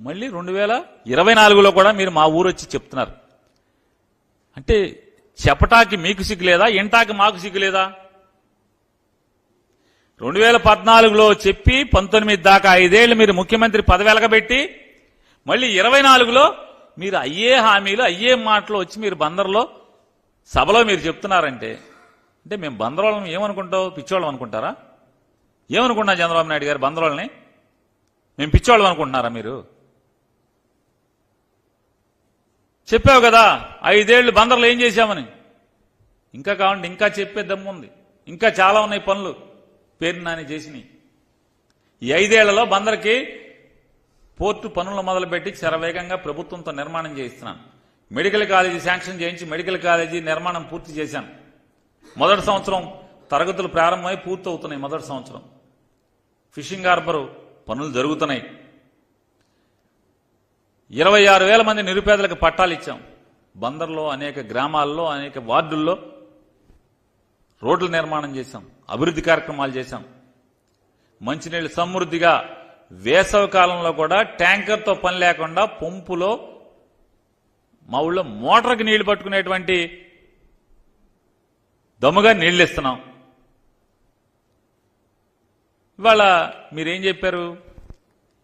మళ్ళీ రెండు వేల ఇరవై నాలుగులో కూడా మీరు మా ఊరు వచ్చి చెప్తున్నారు. అంటే చెప్పటానికి మీకు సిగ్గు లేదా ఇంటాకి మాకు సిగ్గు లేదా రెండు వేల పద్నాలుగులో చెప్పి పంతొమ్మిది దాకా ఐదేళ్ళు మీరు ముఖ్యమంత్రి పదవి వెలగబెట్టి మళ్ళీ ఇరవై నాలుగులో మీరు అయ్యే హామీలు అయ్యే మాటలు వచ్చి మీరు బందర్లో సభలో మీరు చెప్తున్నారంటే అంటే మేము బందరోళ్ళని ఏమనుకుంటావు? పిచ్చోళ్ళం అనుకుంటారా? ఏమనుకుంటున్నా చంద్రబాబు నాయుడు గారు బందరోళ్ళని మేము పిచ్చోళ్ళం అనుకుంటున్నారా మీరు? చెప్పావు కదా ఐదేళ్ళు బందర్లు ఏం చేశామని? ఇంకా కావండి ఇంకా చెప్పే దమ్ము ఉంది. ఇంకా చాలా ఉన్నాయి పనులు. పేరు నాని చేసినాయి. ఈ ఐదేళ్ళలో బందర్కి పోర్టు పనులు మొదలుపెట్టి శరవేగంగా ప్రభుత్వంతో నిర్మాణం చేయిస్తున్నాను. మెడికల్ కాలేజీ శాంక్షన్ చేయించి మెడికల్ కాలేజీ నిర్మాణం పూర్తి చేశాను. మొదటి సంవత్సరం తరగతులు ప్రారంభమై పూర్తి అవుతున్నాయి మొదటి సంవత్సరం. ఫిషింగ్ హార్బర్ పనులు జరుగుతున్నాయి. ఇరవై ఆరు వేల మంది నిరుపేదలకు పట్టాలు ఇచ్చాం. బందర్లో అనేక గ్రామాల్లో అనేక వార్డుల్లో రోడ్ల నిర్మాణం చేశాం. అభివృద్ధి కార్యక్రమాలు చేశాం. మంచినీళ్ళు సమృద్ధిగా వేసవ కాలంలో కూడా ట్యాంకర్తో పని లేకుండా పంపులో మా ఊళ్ళో మోటార్కి నీళ్ళు పట్టుకునేటువంటి దమ్ముగా నీళ్ళు ఇస్తున్నాం ఇవాళ మీరేం చెప్పారు?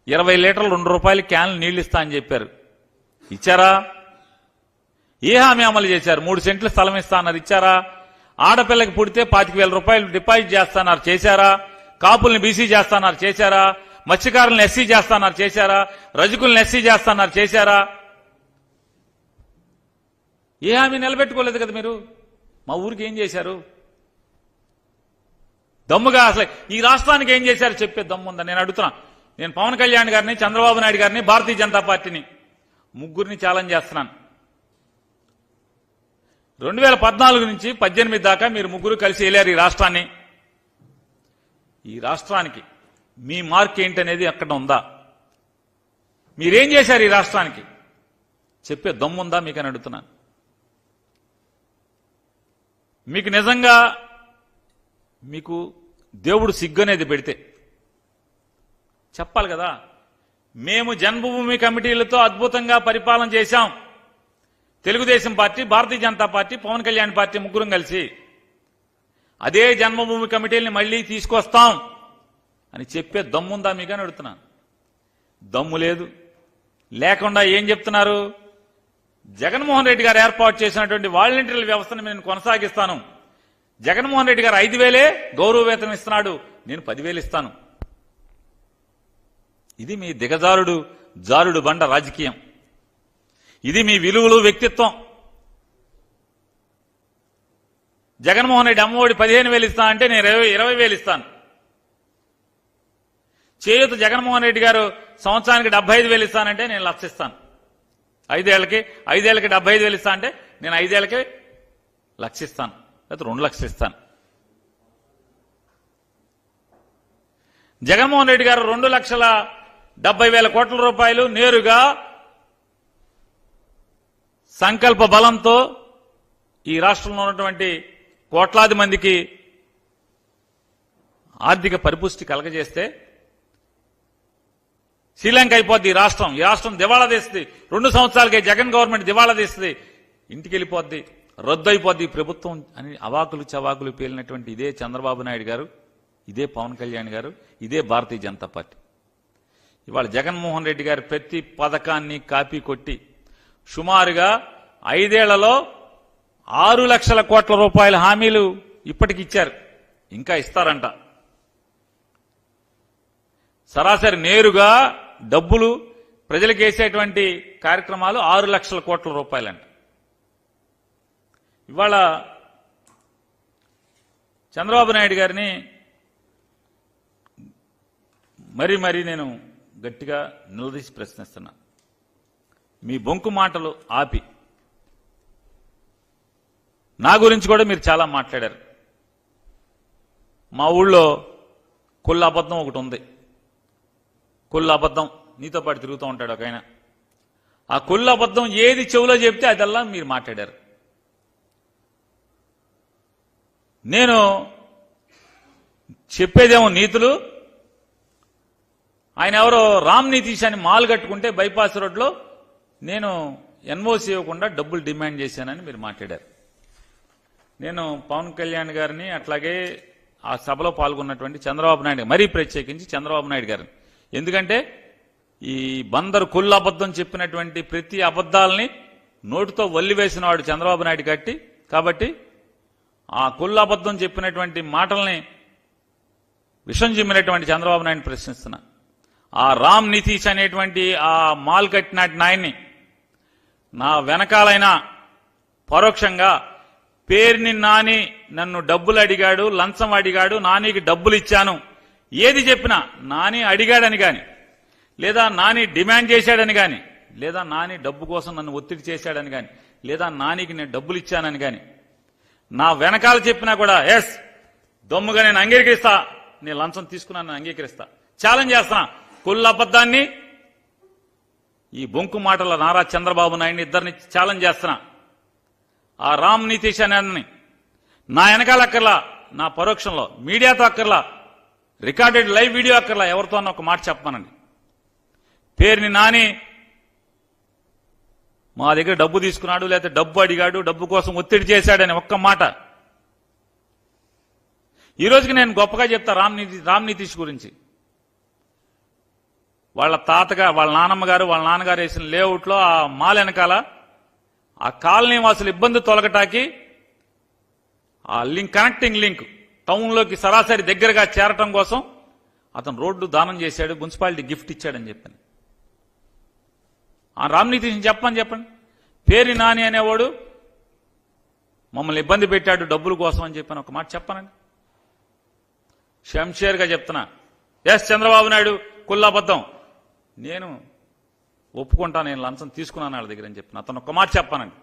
ఇరవై లీటర్లు రెండు రూపాయలు క్యాన్లు నీళ్ళు ఇస్తా అని చెప్పారు. ఇచ్చారా? ఏ హామీ అమలు చేశారు? మూడు సెంట్లు స్థలం ఇస్తా అన్నారు. ఇచ్చారా? ఆడపిల్లకి పుడితే పాతిక వేల రూపాయలు డిపాజిట్ చేస్తాన్నారు చేశారా? కాపుల్ని బీసీ చేస్తాన్నారు చేశారా? మత్స్యకారులను ఎస్సీ చేస్తాన్నారు చేశారా? రజకులను ఎస్సీ చేస్తాన్నారు చేశారా? ఏ హామీ నిలబెట్టుకోలేదు కదా మీరు? మా ఊరికి ఏం చేశారు? దమ్ముగా అసలు ఈ రాష్ట్రానికి ఏం చేశారు చెప్పే దమ్ము నేను అడుగుతున్నా. నేను పవన్ కళ్యాణ్ గారిని చంద్రబాబు నాయుడు గారిని భారతీయ జనతా పార్టీని ముగ్గురిని ఛాలెంజ్ చేస్తున్నాను. రెండు వేల పద్నాలుగు నుంచి పద్దెనిమిది దాకా మీరు ముగ్గురు కలిసి వెళ్ళారు ఈ రాష్ట్రాన్ని? ఈ రాష్ట్రానికి మీ మార్క్ ఏంటనేది అక్కడ ఉందా? మీరేం చేశారు ఈ రాష్ట్రానికి? చెప్పే దమ్ముందా మీకని అడుగుతున్నాను. మీకు నిజంగా మీకు దేవుడు సిగ్గు అనేది పెడితే చెప్పాలి కదా. మేము జన్మభూమి కమిటీలతో అద్భుతంగా పరిపాలన చేశాం. Telugu Desam party Bharatiya Janata party Pawan Kalyan party ముగ్గురం కలిసి అదే జన్మభూమి కమిటీలని మళ్ళీ తీసుకొస్తాం అని చెప్పే దమ్ముందా మీకు అని అడుగుతున్నాను. దమ్ము లేదు. లేకుండా ఏం చెప్తున్నారు? జగన్మోహన్ రెడ్డి గారు ఏర్పాటు చేసినటువంటి వాలంటీర్ల వ్యవస్థను నేను కొనసాగిస్తాను. జగన్మోహన్ రెడ్డి గారు ఐదు వేలే గౌరవ వేతనం ఇస్తున్నాడు. నేను పదివేలు ఇస్తాను. ఇది మీ దిగజారుడు జారుడు బండ రాజకీయం. ఇది మీ విలువలు వ్యక్తిత్వం. జగన్మోహన్ రెడ్డి అమ్మఒడి పదిహేను వేలు ఇస్తా అంటే నేను ఇరవై ఇరవై వేలు ఇస్తాను. చేయూత జగన్మోహన్ రెడ్డి గారు సంవత్సరానికి డెబ్బై ఐదు వేలు ఇస్తానంటే నేను లక్షిస్తాను ఐదేళ్ళకి ఐదేళ్ళకి డెబ్బై ఐదు వేలు ఇస్తా అంటే నేను ఐదేళ్ళకి లక్ష ఇస్తాను లేకపోతే రెండు లక్షలు ఇస్తాను జగన్మోహన్ రెడ్డి గారు రెండు లక్షల డెబ్బై వేల కోట్ల రూపాయలు నేరుగా సంకల్ప బలంతో ఈ రాష్ట్రంలో ఉన్నటువంటి కోట్లాది మందికి ఆర్థిక పరిపుష్టి కలగజేస్తే శ్రీలంక అయిపోద్ది ఈ రాష్ట్రం. ఈ రాష్ట్రం దివాళా తీస్తుంది. రెండు సంవత్సరాలకే జగన్ గవర్నమెంట్ దివాళా తీస్తుంది. ఇంటికి వెళ్ళిపోద్ది రద్దు అయిపోద్ది ప్రభుత్వం అని అవాకులు చవాకులు పేలినటువంటి ఇదే చంద్రబాబు నాయుడు గారు ఇదే పవన్ కళ్యాణ్ గారు ఇదే భారతీయ జనతా పార్టీ. ఇవాళ జగన్మోహన్ రెడ్డి గారు ప్రతి పథకాన్ని కాపీ కొట్టి సుమారుగా ఐదేళ్ళలో ఆరు లక్షల కోట్ల రూపాయల హామీలు ఇప్పటికి ఇచ్చారు ఇంకా ఇస్తారంట. సరాసరి నేరుగా డబ్బులు ప్రజలకు వేసేటువంటి కార్యక్రమాలు ఆరు లక్షల కోట్ల రూపాయలంట. ఇవాళ చంద్రబాబు నాయుడు గారిని మరీ మరీ నేను గట్టిగా నిలదీసి ప్రశ్నిస్తున్నా. మీ బొంకు మాటలు ఆపి. నా గురించి కూడా మీరు చాలా మాట్లాడారు. మా ఊళ్ళో కుళ్ళ అబద్ధం ఒకటి ఉంది. కొల్లు అబద్ధం. నీతో పాటు తిరుగుతూ ఉంటాడు ఒక ఆయన. ఆ కొల్లు అబద్ధం ఏది చెవులో చెప్తే అదల్లా మీరు మాట్లాడారు. నేను చెప్పేదేమో నీతులు. ఆయన ఎవరో రామ్ నితీష్ అని మాల్ కట్టుకుంటే బైపాస్ రోడ్లో నేను ఎన్ఓసి ఇవ్వకుండా డబ్బులు డిమాండ్ చేశానని మీరు మాట్లాడారు. నేను పవన్ కళ్యాణ్ గారిని అట్లాగే ఆ సభలో పాల్గొన్నటువంటి చంద్రబాబు నాయుడు మరీ ప్రత్యేకించి చంద్రబాబు నాయుడు గారిని. ఎందుకంటే ఈ బందరు కుళ్ళు అబద్ధం చెప్పినటువంటి ప్రతి అబద్ధాలని నోటితో వల్లివేసిన వాడు చంద్రబాబు నాయుడు కట్టి కాబట్టి ఆ కుళ్ళు అబద్ధం చెప్పినటువంటి మాటల్ని విషం చిమ్మినటువంటి చంద్రబాబు నాయుడు ప్రశ్నిస్తున్నా. ఆ రామ్ నితీష్ అనేటువంటి ఆ మాల్ కట్టినటి నాయన్ని నా వెనకాలైనా పరోక్షంగా పేరుని నాని నన్ను డబ్బులు అడిగాడు లంచం అడిగాడు నానికి డబ్బులు ఇచ్చాను. ఏది చెప్పినా నాని అడిగాడని కానీ లేదా నాని డిమాండ్ చేశాడని కానీ లేదా నాని డబ్బు కోసం నన్ను ఒత్తిడి చేశాడని కానీ లేదా నానికి నేను డబ్బులు ఇచ్చానని కానీ నా వెనకాల చెప్పినా కూడా ఎస్ దమ్ముగా నేను అంగీకరిస్తా నేను లంచం తీసుకున్నాను నేను అంగీకరిస్తా. ఛాలెంజ్ చేస్తున్నా కుళ్ళ అబద్ధాన్ని. ఈ బొంకు మాటల నారా చంద్రబాబు నాయుడిని ఇద్దరిని ఛాలెంజ్ చేస్తున్నా. ఆ రామ్ నితీష్ అనేని నా వెనకాల అక్కర్లా నా పరోక్షంలో మీడియాతో అక్కర్లా రికార్డెడ్ లైవ్ వీడియో అక్కర్లా ఎవరితో అన్న ఒక మాట చెప్పమనండి. పేరుని నాని మా దగ్గర డబ్బు తీసుకున్నాడు లేకపోతే డబ్బు అడిగాడు డబ్బు కోసం ఒత్తిడి చేశాడని ఒక్క మాట. ఈ రోజుకి నేను గొప్పగా చెప్తా రామ్ నితీ రామ్ నితీష్ గురించి. వాళ్ళ తాతగా వాళ్ళ నాన్నమ్మ గారు వాళ్ళ నాన్నగారు వేసిన లేఅవుట్లో ఆ మాల వెనకాల ఆ కాలనీ వాసులు ఇబ్బంది తొలగటాకి ఆ లింక్ కనెక్టింగ్ లింక్ టౌన్లోకి సరాసరి దగ్గరగా చేరటం కోసం అతను రోడ్డు దానం చేశాడు మున్సిపాలిటీ గిఫ్ట్ ఇచ్చాడని చెప్పాను. ఆ రామ్నీతిని చెప్పని చెప్పండి. పేరు నాని అనేవాడు మమ్మల్ని ఇబ్బంది పెట్టాడు డబ్బుల కోసం అని చెప్పాను ఒక మాట చెప్పనండి. షంషేర్గా చెప్తున్నా. ఎస్ చంద్రబాబు నాయుడు కుల్లాబద్ధం నేను ఒప్పుకుంటా నేను లంచం తీసుకున్నాను వాళ్ళ దగ్గర అని చెప్పిన. అతను ఒక మాట చెప్పానండి.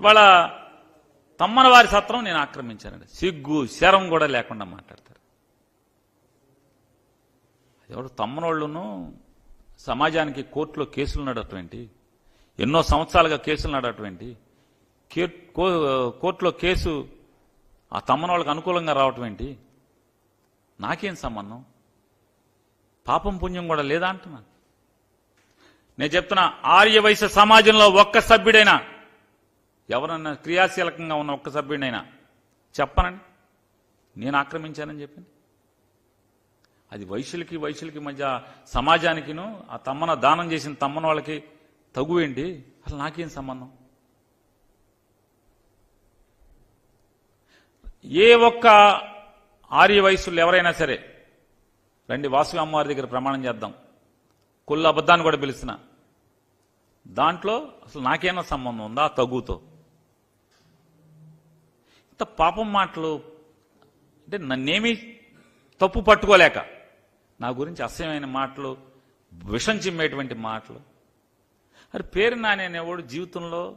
వాళ్ళ తమ్మన వారి సత్రం నేను ఆక్రమించానండి. సిగ్గు శరం కూడా లేకుండా మాట్లాడతారు. ఎవడు తమ్మనోళ్ళును సమాజానికి కోర్టులో కేసులు నడటువంటి ఎన్నో సంవత్సరాలుగా కేసులు నడటువంటి కే- కో- కోర్టులో కేసు ఆ తమ్మనోళ్ళకి అనుకూలంగా రావటం ఏంటి? నాకేం సంబంధం? పాపం పుణ్యం కూడా లేదా అంటున్నాను నేను చెప్తున్నా ఆర్య సమాజంలో ఒక్క సభ్యుడైనా ఎవరన్నా క్రియాశీలకంగా ఉన్న ఒక్క సభ్యుడినైనా చెప్పనండి. నేను ఆక్రమించానని చెప్పింది. అది వైశ్యులకి వైశ్యులకి మధ్య సమాజానికిను ఆ తమ్మన దానం చేసిన తమ్మన వాళ్ళకి తగువేంటి అసలు నాకేం సంబంధం? ఏ ఒక్క ఆర్య వయస్సులు ఎవరైనా సరే రండి వాసు అమ్మవారి దగ్గర ప్రమాణం చేద్దాం. కుళ్ళ అబద్ధాన్ని కూడా పిలుస్తున్నా. దాంట్లో అసలు నాకేమైనా సంబంధం ఉందా? తగుతో పాపం మాటలు? అంటే నన్నేమీ తప్పు పట్టుకోలేక నా గురించి అసహ్యమైన మాటలు విషం చిమ్మేటువంటి మాటలు. మరి పేరు నాని అనేవాడు జీవితంలో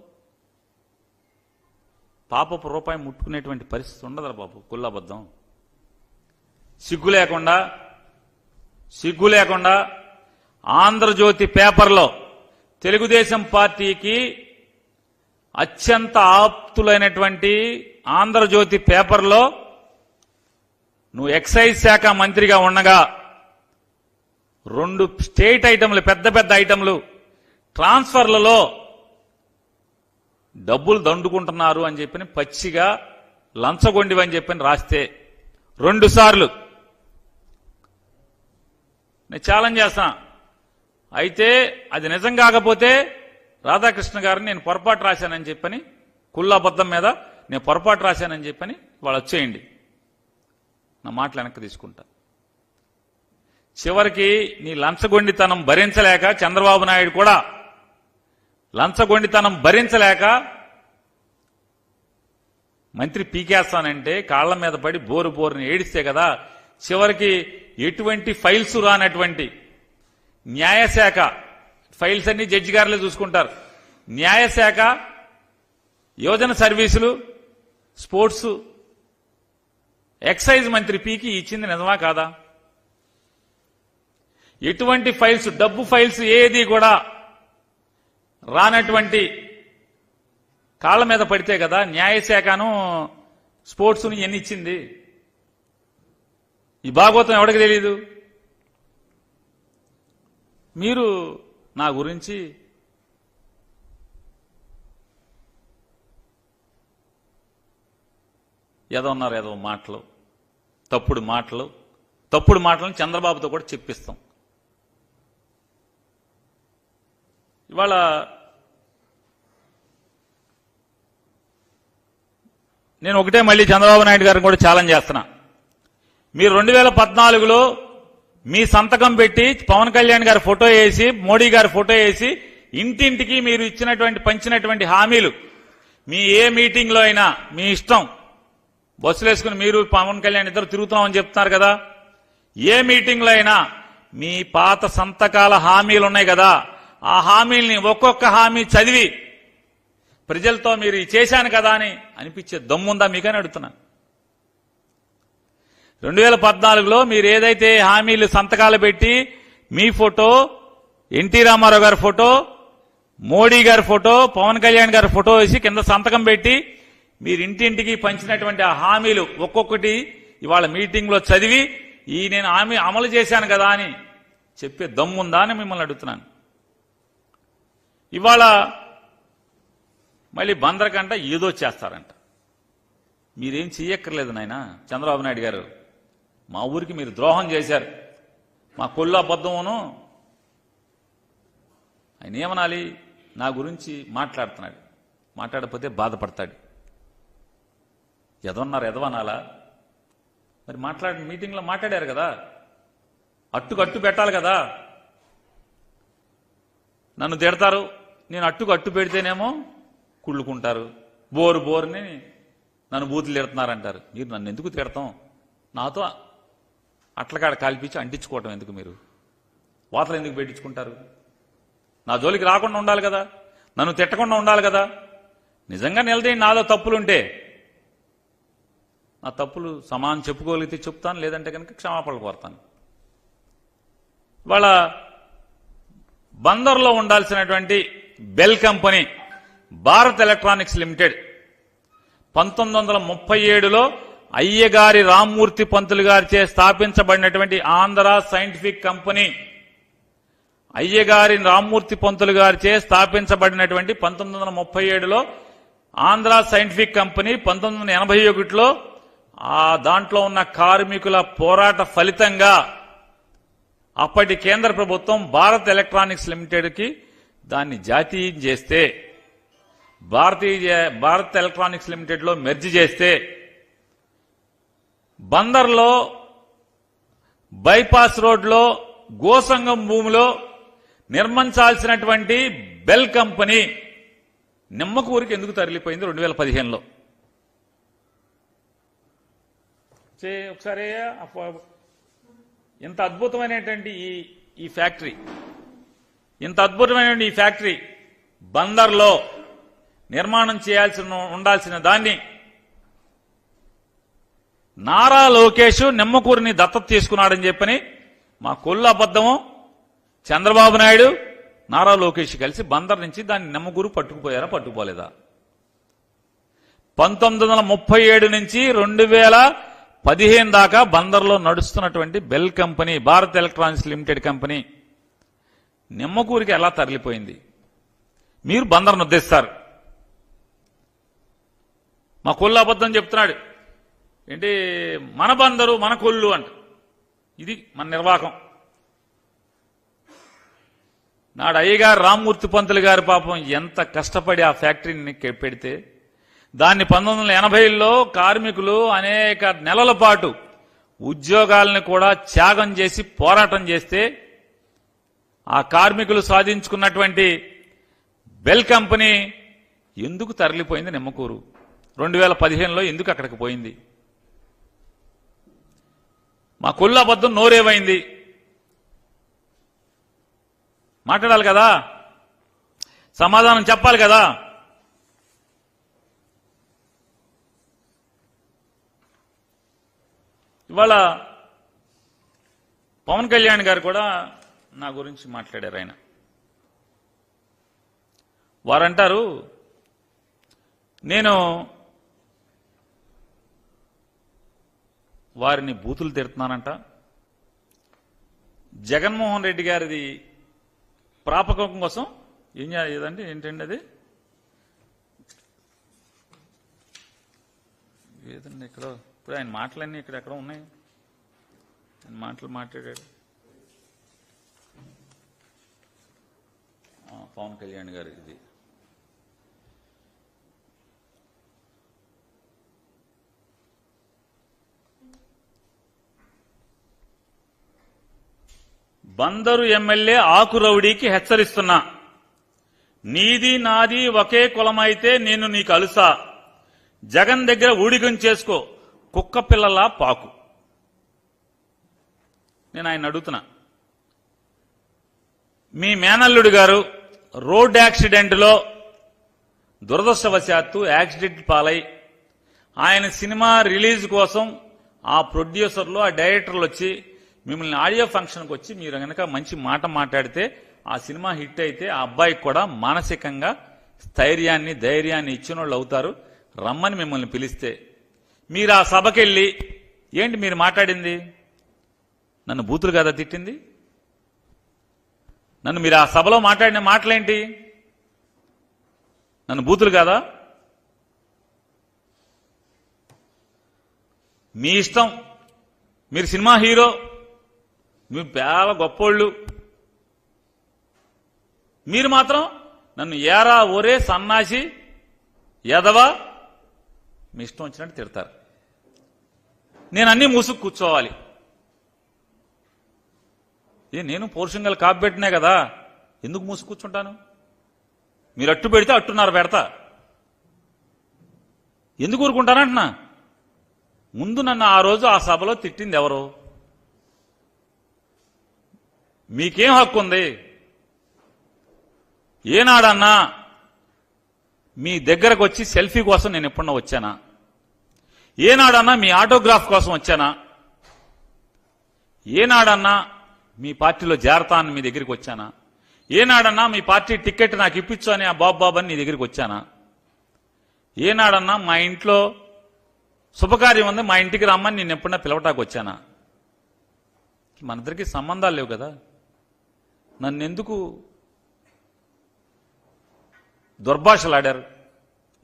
పాపపు రూపాయి ముట్టుకునేటువంటి పరిస్థితి ఉండదురా బాబు కుల్లబద్ధం సిగ్గు లేకుండా సిగ్గు లేకుండా ఆంధ్రజ్యోతి పేపర్లో తెలుగుదేశం పార్టీకి అత్యంత ఆప్తులైనటువంటి ఆంధ్రజ్యోతి పేపర్లో నువ్వు ఎక్సైజ్ శాఖ మంత్రిగా ఉండగా రెండు స్టేట్ ఐటమ్లు పెద్ద పెద్ద ఐటమ్లు ట్రాన్స్ఫర్లలో డబ్బులు దండుకుంటున్నారు అని చెప్పి పచ్చిగా లంచగొండివని చెప్పని రాస్తే రెండు సార్లు. నేను ఛాలెంజ్ చేస్తా. అయితే అది నిజం కాకపోతే రాధాకృష్ణ గారిని నేను పొరపాటు రాశానని చెప్పని కుల్లాబద్ధం మీద నేను పొరపాటు రాశానని చెప్పని వాళ్ళు వచ్చేయండి. నా మాటలు వెనక్కి తీసుకుంటా. చివరికి నీ లంచగొండితనం భరించలేక చంద్రబాబు నాయుడు కూడా లంచగొండితనం భరించలేక మంత్రి పీకేస్తానంటే కాళ్ళ మీద పడి బోరు బోరుని ఏడిస్తే కదా చివరికి ఎటువంటి ఫైల్స్ రానటువంటి న్యాయశాఖ ఫైల్స్ అన్ని జడ్జి గారులే చూసుకుంటారు. న్యాయశాఖ యోజన సర్వీసులు స్పోర్ట్స్. ఎక్సైజ్ మంత్రి పీకి ఇచ్చింది నిజమా కాదా? ఎటువంటి ఫైల్స్ డబ్బు ఫైల్స్ ఏది కూడా రానటువంటి కాళ్ళ మీద పడితే కదా న్యాయశాఖను స్పోర్ట్స్ని ఎన్ని ఇచ్చింది? ఈ భాగవతం ఎవడికి తెలియదు మీరు నా గురించి ఏదో ఉన్నారు ఏదో మాటలు. తప్పుడు మాటలు. తప్పుడు మాటలను చంద్రబాబుతో కూడా చెప్పిస్తాం. ఇవాళ నేను ఒకటే మళ్ళీ చంద్రబాబు నాయుడు గారిని కూడా ఛాలెంజ్ చేస్తున్నా. మీరు రెండు వేల పద్నాలుగులో మీ సంతకం పెట్టి పవన్ కళ్యాణ్ గారి ఫోటో వేసి మోడీ గారి ఫోటో వేసి ఇంటింటికి మీరు ఇచ్చినటువంటి పంచినటువంటి హామీలు మీ ఏ మీటింగ్లో అయినా మీ ఇష్టం బస్సులు వేసుకుని మీరు పవన్ కళ్యాణ్ ఇద్దరు తిరుగుతున్నామని చెప్తున్నారు కదా ఏ మీటింగ్లో అయినా మీ పాత సంతకాల హామీలు ఉన్నాయి కదా ఆ హామీల్ని ఒక్కొక్క హామీ చదివి ప్రజలతో మీరు చేశాను కదా అని అనిపించే దమ్ముందా మీకని అడుగుతున్నాను. రెండు వేల పద్నాలుగులో మీరు ఏదైతే హామీలు సంతకాలు పెట్టి మీ ఫోటో ఎన్టీ రామారావు గారి ఫోటో మోడీ గారి ఫోటో పవన్ కళ్యాణ్ గారి ఫోటో వేసి కింద సంతకం పెట్టి మీరు ఇంటింటికి పంచినటువంటి ఆ హామీలు ఒక్కొక్కటి ఇవాళ మీటింగ్లో చదివి ఈ నేను హామీ అమలు చేశాను కదా అని చెప్పే దమ్ముందా అని మిమ్మల్ని అడుగుతున్నాను. ఇవాళ మళ్ళీ బందరకంట ఏదో చేస్తారంట. మీరేం చెయ్యక్కర్లేదు నాయన చంద్రబాబు నాయుడు గారు. మా ఊరికి మీరు ద్రోహం చేశారు. మా కొల్లు అబద్ధమును ఆయన ఏమనాలి? నా గురించి మాట్లాడుతున్నాడు. మాట్లాడకపోతే బాధపడతాడు. ఎదవన్నారు ఎదవనాలా? మరి మాట్లాడి మీటింగ్లో మాట్లాడారు కదా? అట్టుకు అట్టు పెట్టాలి కదా? నన్ను తిడతారు నేను అట్టుకు అట్టు పెడితేనేమో కుళ్ళుకుంటారు. బోరు బోరుని నన్ను బూతులు తిడుతున్నారంటారు. మీరు నన్ను ఎందుకు తిడతాం? నాతో అట్లకాడ కాల్పించి అంటించుకోవటం ఎందుకు మీరు? వాతలు ఎందుకు పెట్టించుకుంటారు? నా జోలికి రాకుండా ఉండాలి కదా? నన్ను తిట్టకుండా ఉండాలి కదా? నిజంగా నిలదీయండి నాలో తప్పులుంటే. నా తప్పులు సమానం చెప్పుకోగలిగితే చెప్తాను లేదంటే కనుక క్షమాపణలు కోరుతాను. ఇవాళ బందర్లో ఉండాల్సినటువంటి BEL company Bharat electronics limited పంతొమ్మిది వందల ముప్పై ఏడులో అయ్యగారి రామ్మూర్తి పంతులు గారిచే స్థాపించబడినటువంటి ఆంధ్ర సైంటిఫిక్ కంపెనీ అయ్యగారి రామ్మూర్తి పంతులు గారిచే స్థాపించబడినటువంటి పంతొమ్మిది వందల ముప్పై ఏడులో ఆంధ్ర సైంటిఫిక్ కంపెనీ పంతొమ్మిది వందల ఎనభై ఒకటిలో ఆ దాంట్లో ఉన్న కార్మికుల పోరాట ఫలితంగా అప్పటి కేంద్ర ప్రభుత్వం భారత్ ఎలక్ట్రానిక్స్ లిమిటెడ్కి దాన్ని జాతీయం చేస్తే భారతీయ భారత్ ఎలక్ట్రానిక్స్ లిమిటెడ్లో మెర్జి చేస్తే బందర్లో బైపాస్ రోడ్లో గోసంగం భూమిలో నిర్మించాల్సినటువంటి బెల్ కంపెనీ నిమ్మకూరికి ఎందుకు తరలిపోయింది రెండు వేల పదిహేనులో ఒకసారి ఇంత అద్భుతమైనటువంటి ఈ ఈ ఫ్యాక్టరీ ఇంత అద్భుతమైనటువంటి ఈ ఫ్యాక్టరీ బందర్లో నిర్మాణం చేయాల్సిన ఉండాల్సిన దాన్ని నారా లోకేష్ నిమ్మకూరిని దత్తత తీసుకున్నాడని చెప్పని మా కొల్లు అబద్ధము చంద్రబాబు నాయుడు నారా లోకేష్ కలిసి బందర్ నుంచి దాన్ని నిమ్మకూరు పట్టుకుపోయారా పట్టుకుపోలేదా? పంతొమ్మిది వందల ముప్పై ఏడు నుంచి రెండు వేల పదిహేను దాకా బందర్లో నడుస్తున్నటువంటి BEL company Bharat electronics limited company నిమ్మకూరికి ఎలా తరలిపోయింది? మీరు బందర్ను ఉద్దేస్తారు మా కొల్లు అబద్ధం చెప్తున్నాడు. ఏంటి? మన బందరు మన కొల్లు అంట. ఇది మన నిర్వాహకం. నాడు అయ్యగారు రామ్మూర్తి పంతులు గారి పాపం ఎంత కష్టపడి ఆ ఫ్యాక్టరీని పెడితే దాన్ని పంతొమ్మిది వందల ఎనభైలో కార్మికులు అనేక నెలల పాటు ఉద్యోగాలను కూడా త్యాగం చేసి పోరాటం చేస్తే ఆ కార్మికులు సాధించుకున్నటువంటి బెల్ కంపెనీ ఎందుకు తరలిపోయింది నిమ్మకూరు? రెండు వేల పదిహేనులో ఎందుకు అక్కడికి పోయింది? మా కొల్లు అబద్ధం నోరేమైంది? మాట్లాడాలి కదా? సమాధానం చెప్పాలి కదా? ఇవాళ పవన్ కళ్యాణ్ గారు కూడా నా గురించి మాట్లాడారు ఆయన. వారంటారు నేను వారిని బూతులు తిడుతున్నానంట. జగన్మోహన్ రెడ్డి గారిది ప్రాపకం కోసం ఏం చేయదండి ఏంటండి అది? ఏదండి ఇక్కడ? ఇప్పుడు ఆయన మాటలన్నీ ఇక్కడ ఎక్కడ ఉన్నాయి. ఆయన మాటలు మాట్లాడాడు. పవన్ కళ్యాణ్ గారికి ఇది బందరు ఎమ్మెల్యే ఆకు రౌడీకి హెచ్చరిస్తున్నా. నీది నాది ఒకే కులమైతే నేను నీకు అలుసా. జగన్ దగ్గర ఊడిగం చేసుకో. కుక్క పిల్లలా పాకు. నేను ఆయన అడుగుతున్నా. మీ మేనల్లుడు గారు రోడ్ యాక్సిడెంట్లో దురదృష్టవశాత్తు యాక్సిడెంట్ పాలై ఆయన సినిమా రిలీజ్ కోసం ఆ ప్రొడ్యూసర్లు ఆ డైరెక్టర్లు వచ్చి మిమ్మల్ని ఆడియో ఫంక్షన్కి వచ్చి మీరు కనుక మంచి మాట మాట్లాడితే ఆ సినిమా హిట్ అయితే ఆ అబ్బాయికి కూడా మానసికంగా స్థైర్యాన్ని ధైర్యాన్ని ఇచ్చిన వాళ్ళు అవుతారు. రమ్మని మిమ్మల్ని పిలిస్తే మీరు ఆ సభకెళ్ళి ఏంటి మీరు మాట్లాడింది? నన్ను బూతులు కదా తిట్టింది? నన్ను మీరు ఆ సభలో మాట్లాడిన మాటలేంటి? నన్ను బూతులు కాదా? మీ ఇష్టం. మీరు సినిమా హీరో మీరు పేద గొప్పోళ్ళు. మీరు మాత్రం నన్ను ఏరా ఒరే సన్నాసి ఎదవా మీ ఇష్టం వచ్చినట్టు తిడతారు. నేను అన్నీ మూసుకు కూర్చోవాలి. ఏ నేను పౌరుషంగా కాపు కదా ఎందుకు మూసుకు కూర్చుంటాను? మీరు అట్టు పెడితే అట్టున్నారు పెడతా. ఎందుకు ఊరుకుంటానంటున్నా? ముందు నన్ను ఆ రోజు ఆ సభలో తిట్టింది ఎవరు? మీకేం హక్కు ఉంది? ఏనాడన్నా మీ దగ్గరకు వచ్చి సెల్ఫీ కోసం నేను ఎప్పుడన్నా వచ్చానా? ఏనాడన్నా మీ ఆటోగ్రాఫ్ కోసం వచ్చానా? ఏనాడన్నా మీ పార్టీలో చేరతాను మీ దగ్గరికి వచ్చానా? ఏనాడన్నా మీ పార్టీ టికెట్ నాకు ఇప్పించు అని ఆ బాబు బాబు అని నీ దగ్గరికి వచ్చానా? ఏనాడన్నా మా ఇంట్లో శుభకార్యం ఉంది మా ఇంటికి రమ్మని నేను ఎప్పుడన్నా పిలవటానికి వచ్చానా? మన ఇద్దరికి సంబంధాలు లేవు కదా? నన్నెందుకు దుర్భాషలాడారు?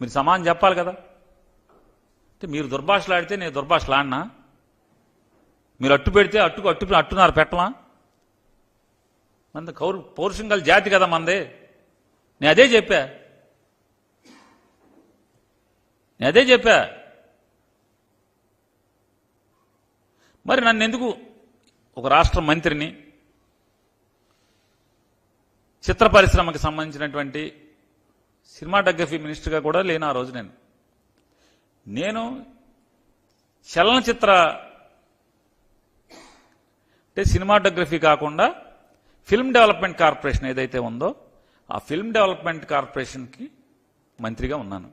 మీరు సమానం చెప్పాలి కదా? అంటే మీరు దుర్భాషలాడితే నేను దుర్భాషలాడినా? మీరు అట్టు పెడితే అట్టుకు అట్టు అట్టున్నారు పెట్టలా? మంది కౌరు పౌరుషంగల జాతి కదా మంది. నేను అదే చెప్పా. నేను అదే చెప్పా. మరి నన్ను ఎందుకు ఒక రాష్ట్ర మంత్రిని చిత్ర పరిశ్రమకు సంబంధించినటువంటి సినిమాటోగ్రఫీ మినిస్టర్గా కూడా లేను ఆ రోజు నేను. నేను చలనచిత్ర అంటే సినిమాటోగ్రఫీ కాకుండా ఫిల్మ్ డెవలప్మెంట్ కార్పొరేషన్ ఏదైతే ఉందో ఆ ఫిల్మ్ డెవలప్మెంట్ కార్పొరేషన్కి మంత్రిగా ఉన్నాను.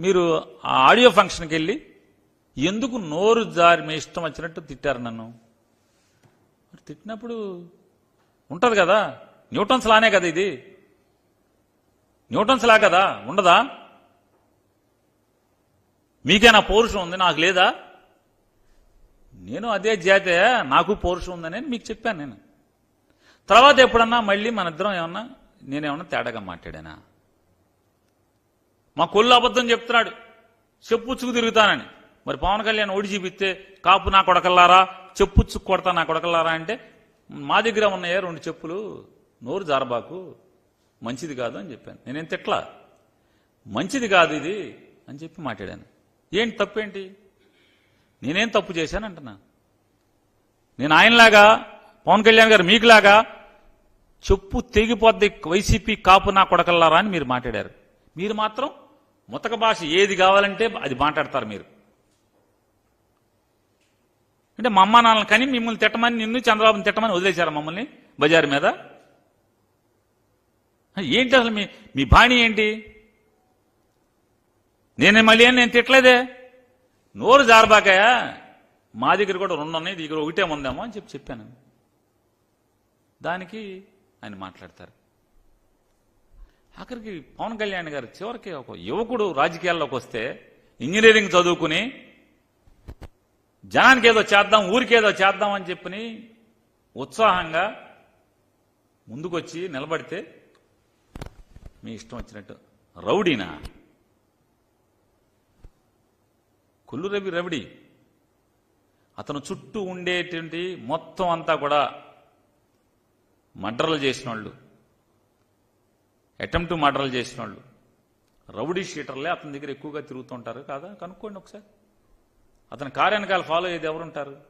మీరు ఆ ఆడియో ఫంక్షన్కి వెళ్ళి ఎందుకు నోరు జారి మీ ఇష్టం వచ్చినట్టు తిట్టారు నన్ను? మరి తిట్టినప్పుడు ఉంటది కదా? న్యూటన్స్ లానే కదా ఇది? న్యూటన్స్ లా కదా? ఉండదా? మీకేనా పౌరుషం ఉంది? నాకు లేదా? నేను అదే జాతే నాకు పౌరుషం ఉందని మీకు చెప్పాను నేను. తర్వాత ఎప్పుడన్నా మళ్ళీ మన ఇద్దరం ఏమన్నా నేనేమన్నా తేడాగా మాట్లాడానా? మా కొల్లు అబద్ధం చెప్తున్నాడు. చెప్పుచ్చుకు తిరుగుతానని. మరి పవన్ కళ్యాణ్ ఓడి చూపిస్తే కాపు నా కొడకల్లారా? చెప్పుచ్చుకు కొడతా నా కొడకల్లారా? అంటే మా దగ్గర ఉన్నాయా రెండు చెప్పులు? నోరు జారబాకు. మంచిది కాదు అని చెప్పాను. నేనేం తిట్లా? మంచిది కాదు ఇది అని చెప్పి మాట్లాడాను. ఏంటి తప్పేంటి నేనేం తప్పు చేశాను అంటున్నా. నేను ఆయనలాగా పవన్ కళ్యాణ్ గారు మీకులాగా చెప్పు తెగిపోద్ది వైసీపీ కాపు నా కొడకల్లారా అని మీరు మాట్లాడారు. మీరు మాత్రం ముతక భాష ఏది కావాలంటే అది మాట్లాడతారు మీరు. అంటే మా అమ్మ నాన్నలు కానీ మిమ్మల్ని తిట్టమని నిన్ను చంద్రబాబుని తిట్టమని వదిలేశారు మమ్మల్ని బజారు మీద? ఏంటి అసలు మీ మీ బాణి ఏంటి? నేనే మళ్ళీ ఏం నేను తిట్టలేదే? నోరు జారబాకాయా? మా దగ్గర కూడా రెండు ఉన్నాయి దగ్గర ఒకటే ఉందేమో అని చెప్పి చెప్పాను. దానికి ఆయన మాట్లాడతారు. ఆఖరికి పవన్ కళ్యాణ్ గారు చివరికి ఒక యువకుడు రాజకీయాల్లోకి వస్తే ఇంజనీరింగ్ చదువుకుని జనానికి ఏదో చేద్దాం ఊరికేదో చేద్దాం అని చెప్పని ఉత్సాహంగా ముందుకొచ్చి నిలబడితే మీ ఇష్టం వచ్చినట్టు. రౌడీనా? కొల్లు రవి రవిడి. అతను చుట్టూ ఉండేటువంటి మొత్తం అంతా కూడా మర్డర్లు చేసిన వాళ్ళు అటెంప్ట్ మర్డర్లు చేసిన వాళ్ళు రౌడీ షీటర్లే అతని దగ్గర ఎక్కువగా తిరుగుతుంటారు కాదా? కనుక్కోండి ఒకసారి. అతని కార్యానకాలు ఫాలో అయ్యేది ఎవరుంటారు?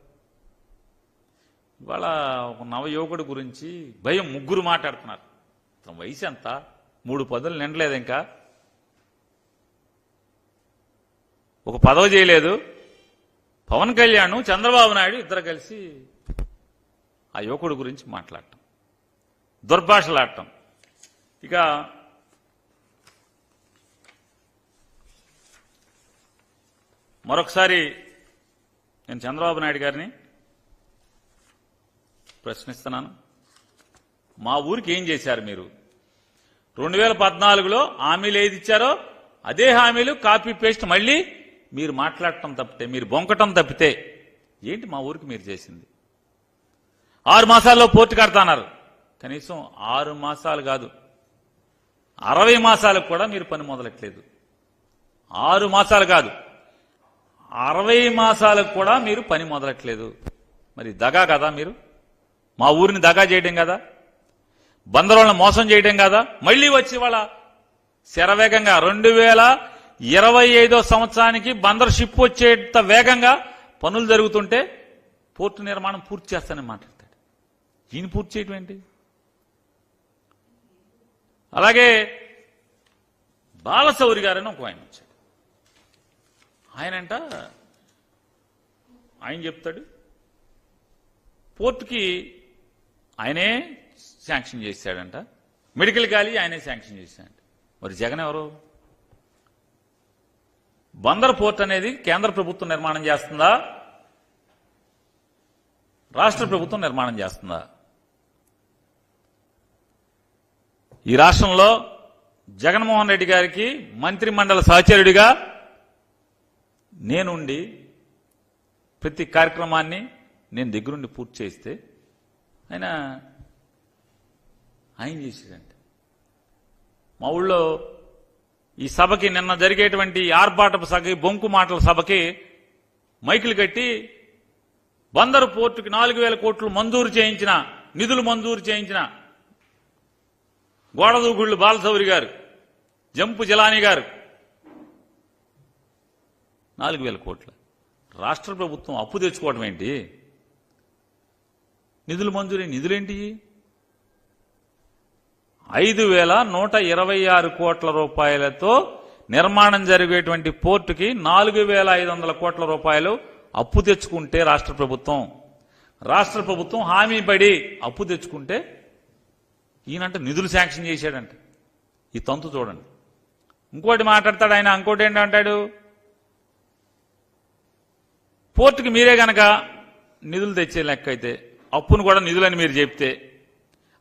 ఇవాళ ఒక నవయువకుడి గురించి భయం ముగ్గురు మాట్లాడుతున్నారు. అతని వయసు ఎంత? మూడు పదులు నిండలేదు ఇంకా. ఒక పదవి చేయలేదు. పవన్ కళ్యాణ్ చంద్రబాబు నాయుడు ఇద్దరు కలిసి ఆ యువకుడి గురించి మాట్లాడటం. దుర్భాషలాడటం. ఇక మరొకసారి నేను చంద్రబాబు నాయుడు గారిని ప్రశ్నిస్తున్నాను. మా ఊరికి ఏం చేశారు మీరు? రెండు వేల పద్నాలుగులో హామీలు ఏది ఇచ్చారో అదే హామీలు కాపీ పేస్ట్ మళ్ళీ మీరు మాట్లాడటం తప్పితే మీరు బొంకటం తప్పితే ఏంటి మా ఊరికి మీరు చేసింది? ఆరు మాసాల్లో పోర్టు కడతాన్నారు. కనీసం ఆరు మాసాలు కాదు అరవై మాసాలకు కూడా మీరు పని మొదలట్లేదు ఆరు మాసాలు కాదు అరవై మాసాలకు కూడా మీరు పని మొదలట్లేదు. మరి దగా కదా మీరు? మా ఊరిని దగా చేయడం కదా? బందరోళ్ళని మోసం చేయడం కదా? మళ్ళీ వచ్చి వాళ్ళ శరవేగంగా రెండు వేల ఇరవై ఐదో సంవత్సరానికి బందర్ షిప్ వచ్చేంత వేగంగా పనులు జరుగుతుంటే పోర్టు నిర్మాణం పూర్తి చేస్తానని మాట్లాడతాడు. ఈయన పూర్తి చేయటం ఏంటి? అలాగే బాలసౌరి గారని ఒక ఆయన వచ్చాడు ఆయనంట ఆయన చెప్తాడు పోర్టుకి ఆయనే శాంక్షన్ చేశాడంట మెడికల్ ఖాళీ ఆయనే శాంక్షన్ చేశాడంట. మరి జగన్ ఎవరు? బందర్ పోర్ట్ అనేది కేంద్ర ప్రభుత్వం నిర్మాణం చేస్తుందా? రాష్ట్ర ప్రభుత్వం నిర్మాణం చేస్తుందా? ఈ రాష్ట్రంలో జగన్మోహన్ రెడ్డి గారికి మంత్రి మండల సహచరుడిగా నేనుండి ప్రతి కార్యక్రమాన్ని నేను దగ్గరుండి పూర్తి చేస్తే ఆయన ఆయన చేసేదంట మా ఊళ్ళో ఈ సభకి నిన్న జరిగేటువంటి ఆర్భాటపు సభకి బొంకు మాటల సభకి మైకులు కట్టి బందరు పోర్టుకి నాలుగు వేల కోట్లు మంజూరు చేయించిన నిధులు మంజూరు చేయించిన గోడదూగుళ్ళు బాలసౌరి గారు జంపు జలాని గారు నాలుగు వేల కోట్లు. రాష్ట్ర ప్రభుత్వం అప్పు తెచ్చుకోవడం ఏంటి? నిధులు మంజూరు నిధులేంటి? ఐదు వేల నూట ఇరవై ఆరు కోట్ల రూపాయలతో నిర్మాణం జరిగేటువంటి పోర్టుకి నాలుగు వేల ఐదు వందల కోట్ల రూపాయలు అప్పు తెచ్చుకుంటే రాష్ట్ర ప్రభుత్వం. రాష్ట్ర ప్రభుత్వం హామీ పడి అప్పు తెచ్చుకుంటే ఈయనంట నిధులు శాంక్షన్ చేశాడంట. ఈ తంతు చూడండి. ఇంకోటి మాట్లాడతాడు ఆయన ఇంకోటి ఏంటంటాడు? పోర్టుకి మీరే గనక నిధులు తెచ్చే లెక్క అయితే అప్పును కూడా నిధులని మీరు చెప్తే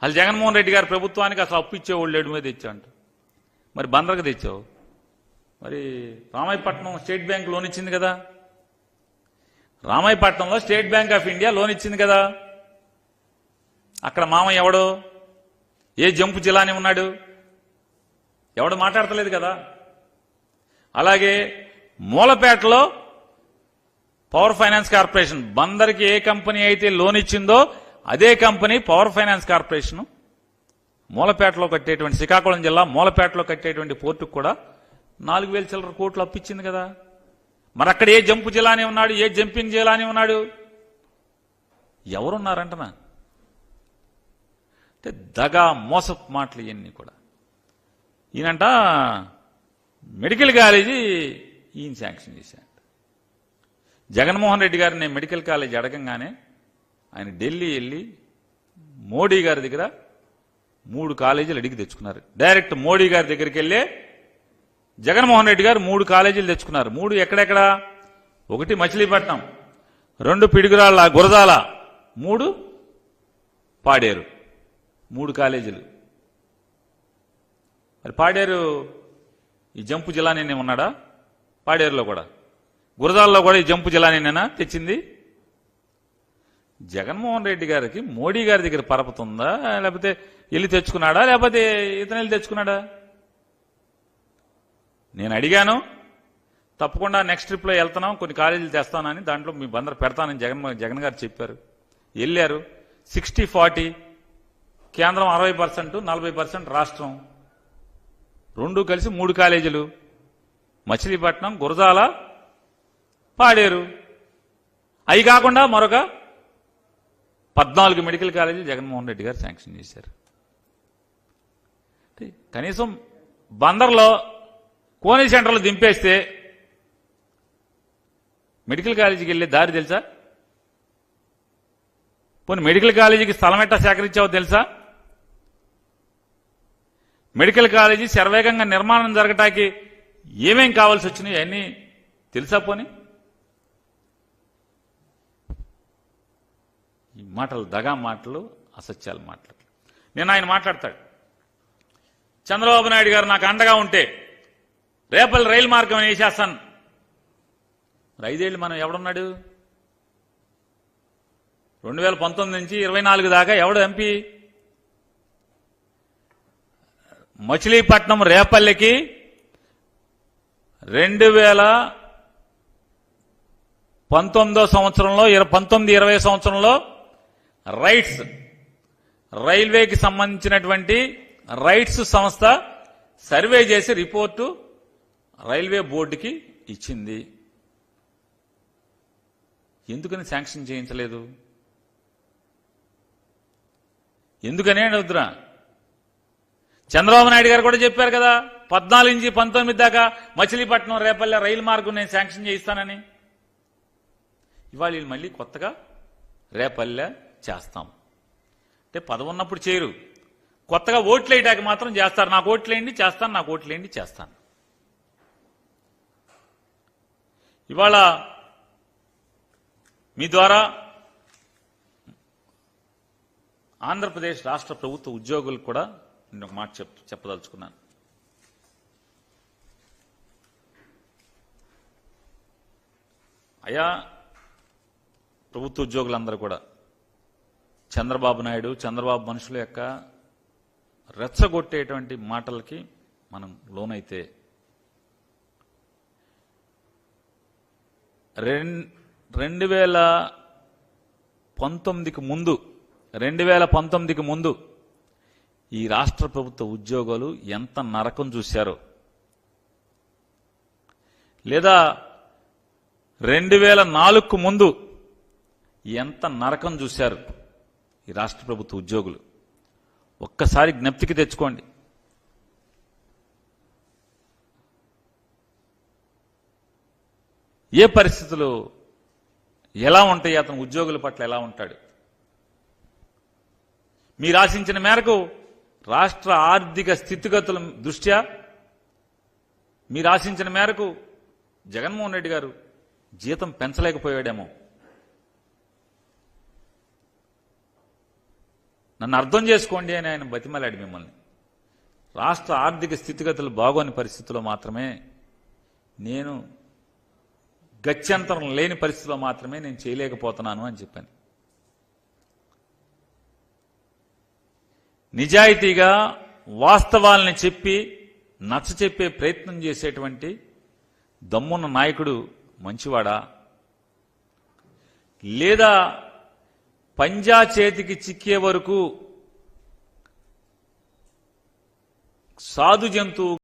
అసలు జగన్మోహన్ రెడ్డి గారు ప్రభుత్వానికి అసలు అప్పు ఇచ్చేవాళ్ళు లేడు మీద తెచ్చాంట మరి బందరకు తెచ్చావు? మరి రామాయపట్నం స్టేట్ బ్యాంక్ లోన్ ఇచ్చింది కదా? రామాయపట్నంలో State Bank of India loan ఇచ్చింది కదా? అక్కడ మామ ఎవడు? ఏ జంపు జిల్లాని ఉన్నాడు? ఎవడు మాట్లాడతలేదు కదా? అలాగే మూలపేటలో పవర్ ఫైనాన్స్ కార్పొరేషన్ బందర్కి ఏ కంపెనీ అయితే లోన్ ఇచ్చిందో అదే కంపెనీ పవర్ ఫైనాన్స్ కార్పొరేషన్ మూలపేటలో కట్టేటువంటి శ్రీకాకుళం జిల్లా మూలపేటలో కట్టేటువంటి పోర్టుకు కూడా నాలుగు వేల చిల్లర కోట్లు అప్పించింది కదా. మరి అక్కడ ఏ జంపు జిల్లాని ఉన్నాడు ఏ జంపింగ్ జిల్లాని ఉన్నాడు? ఎవరున్నారంటనా? అంటే దగా మోసపు మాటలు ఇవన్నీ కూడా. ఈయనంట మెడికల్ కాలేజీ ఈయన శాంక్షన్ చేశాను జగన్మోహన్ రెడ్డి గారిని నేను మెడికల్ కాలేజ్ అడగంగానే ఆయన ఢిల్లీ వెళ్ళి మోడీ గారి దగ్గర మూడు కాలేజీలు అడిగి తెచ్చుకున్నారు. డైరెక్ట్ మోడీ గారి దగ్గరికి వెళ్ళే జగన్మోహన్ రెడ్డి గారు మూడు కాలేజీలు తెచ్చుకున్నారు. మూడు ఎక్కడెక్కడ? ఒకటి మచిలీపట్నం రెండు పిడుగురాళ్ళ గురదాల మూడు పాడేరు. మూడు కాలేజీలు. మరి పాడేరు ఈ జంపు జిల్లానే ఉన్నాడా పాడేరులో కూడా. గురజాల్లో కూడా ఈ జంపు జిల్లానేనా తెచ్చింది? జగన్మోహన్ రెడ్డి గారికి మోడీ గారి దగ్గర పరపతుందా? లేకపోతే వెళ్ళి తెచ్చుకున్నాడా? లేకపోతే ఇతను వెళ్ళి తెచ్చుకున్నాడా? నేను అడిగాను. తప్పకుండా నెక్స్ట్ ట్రిప్లో వెళ్తున్నాం కొన్ని కాలేజీలు తెస్తానని దాంట్లో మీ బందరు పెడతానని జగన్ జగన్ గారు చెప్పారు. వెళ్ళారు. సిక్స్టీ ఫార్టీ కేంద్రం అరవై పర్సెంట్ నలభై పర్సెంట్ రాష్ట్రం. రెండు కలిసి మూడు కాలేజీలు. మచిలీపట్నం గురజాల పాడేరు. అవి కాకుండా మరొక పద్నాలుగు మెడికల్ కాలేజీలు జగన్మోహన్ రెడ్డి గారు శాంక్షన్ చేశారు. కనీసం బందర్లో కోని సెంటర్లో దింపేస్తే మెడికల్ కాలేజీకి వెళ్ళే దారి తెలుసా? పోనీ మెడికల్ కాలేజీకి స్థలం ఎట్టా సేకరించావో తెలుసా? మెడికల్ కాలేజీ శరవేగంగా నిర్మాణం జరగటానికి ఏమేం కావాల్సి వచ్చినాయి అన్నీ తెలుసా పోనీ? ఈ మాటలు దగా మాటలు అసత్యాల మాటలు. నేను ఆయన మాట్లాడతాడు. చంద్రబాబు నాయుడు గారు నాకు అండగా ఉంటే రేపల్ రైలు మార్గం వేసేస్తాను. మరి ఐదేళ్ళు మనం ఎవడున్నాడు? రెండు వేల పంతొమ్మిది నుంచి ఇరవై నాలుగు దాకా ఎవడు ఎంపీ? మచిలీపట్నం రేపల్లికి రెండు వేల పంతొమ్మిదో సంవత్సరంలో ఇర- పంతొమ్మిది ఇరవై సంవత్సరంలో రైట్స్. రైల్వేకి సంబంధించినటువంటి రైట్స్ సంస్థ సర్వే చేసి రిపోర్టు రైల్వే బోర్డుకి ఇచ్చింది. ఎందుకని శాంక్షన్ చేయించలేదు? ఎందుకనే అడుగుతున్నా. చంద్రబాబు నాయుడు గారు కూడా చెప్పారు కదా పద్నాలుగు నుంచి పంతొమ్మిది దాకా మచిలీపట్నం రేపల్లె రైలు మార్గం నేను శాంక్షన్ చేయిస్తానని. ఇవాళ మళ్ళీ కొత్తగా రేపల్లె చేస్తాం. అంటే పదవి ఉన్నప్పుడు చేయరు. కొత్తగా ఓట్లు వేయటానికి మాత్రం చేస్తారు. నాకు ఓట్లు వేయండి చేస్తాను నాకు ఓట్లు వేయండి చేస్తాను. ఇవాళ మీ ద్వారా ఆంధ్రప్రదేశ్ రాష్ట్ర ప్రభుత్వ ఉద్యోగులకు కూడా నేను ఒక మాట చెప్ చెప్పదలుచుకున్నాను. అయా ప్రభుత్వ ఉద్యోగులందరూ కూడా చంద్రబాబు నాయుడు చంద్రబాబు మనుషుల యొక్క రెచ్చగొట్టేటువంటి మాటలకి మనం లోనైతే రెండు వేల పంతొమ్మిదికి ముందు రెండు వేల పంతొమ్మిదికి ముందు ఈ రాష్ట్ర ప్రభుత్వ ఉద్యోగులు ఎంత నరకం చూశారో. లేదా రెండు వేల నాలుగుకు ముందు ఎంత నరకం చూశారు. ఈ రాష్ట్ర ప్రభుత్వ ఉద్యోగులు. ఒక్కసారి జ్ఞప్తికి తెచ్చుకోండి. ఏ పరిస్థితులు ఎలా ఉంటాయి? అతను ఉద్యోగుల పట్ల ఎలా ఉంటాడు? మీరు ఆశించిన మేరకు రాష్ట్ర ఆర్థిక స్థితిగతుల దృష్ట్యా మీరు ఆశించిన మేరకు జగన్మోహన్ రెడ్డి గారు జీతం పెంచలేకపోయాడేమో. నన్ను అర్థం చేసుకోండి అని ఆయన బతిమలాడి మిమ్మల్ని. రాష్ట్ర ఆర్థిక స్థితిగతులు బాగోని పరిస్థితుల్లో మాత్రమే నేను గత్యంతరం లేని పరిస్థితిలో మాత్రమే నేను చేయలేకపోతున్నాను అని చెప్పాను. నిజాయితీగా వాస్తవాల్ని చెప్పి నచ్చ చెప్పే ప్రయత్నం చేసేటువంటి దమ్మున్న నాయకుడు మంచివాడా? లేదా పంజా చేతికి చిక్కే వరకు సాధు జంతువు